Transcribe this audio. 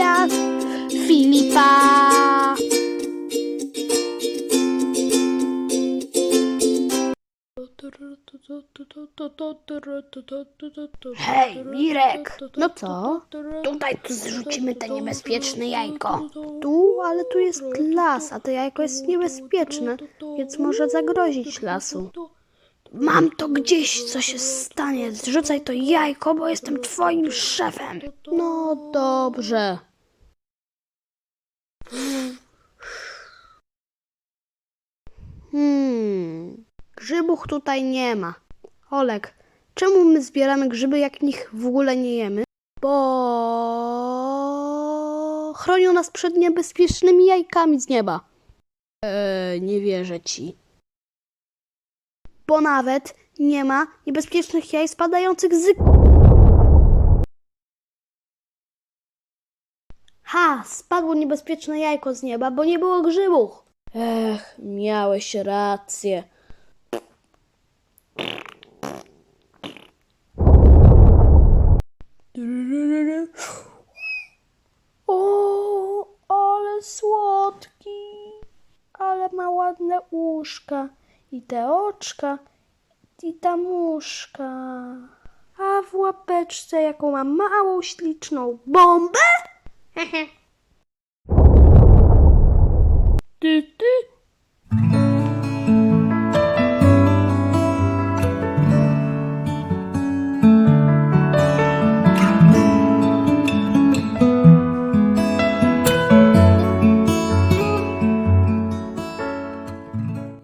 świat Filipa. Hej, Mirek! No co? Tutaj tu zrzucimy te niebezpieczne jajko. Tu, ale tu jest las, a to jajko jest niebezpieczne, więc może zagrozić lasu. Mam to gdzieś, co się stanie. Zrzucaj to jajko, bo jestem twoim szefem. No dobrze. Hmm, grzybów tutaj nie ma. Olek, czemu my zbieramy grzyby, jak nich w ogóle nie jemy? Bo chronią nas przed niebezpiecznymi jajkami z nieba. Eee, nie wierzę ci. Bo nawet nie ma niebezpiecznych jaj spadających z Ha, spadło niebezpieczne jajko z nieba, bo nie było grzybów. Ech, miałeś rację. O, ale słodki. Ale ma ładne uszka. I te oczka. I ta muszka. A w łapeczce jaką ma małą, śliczną bombę? do, do.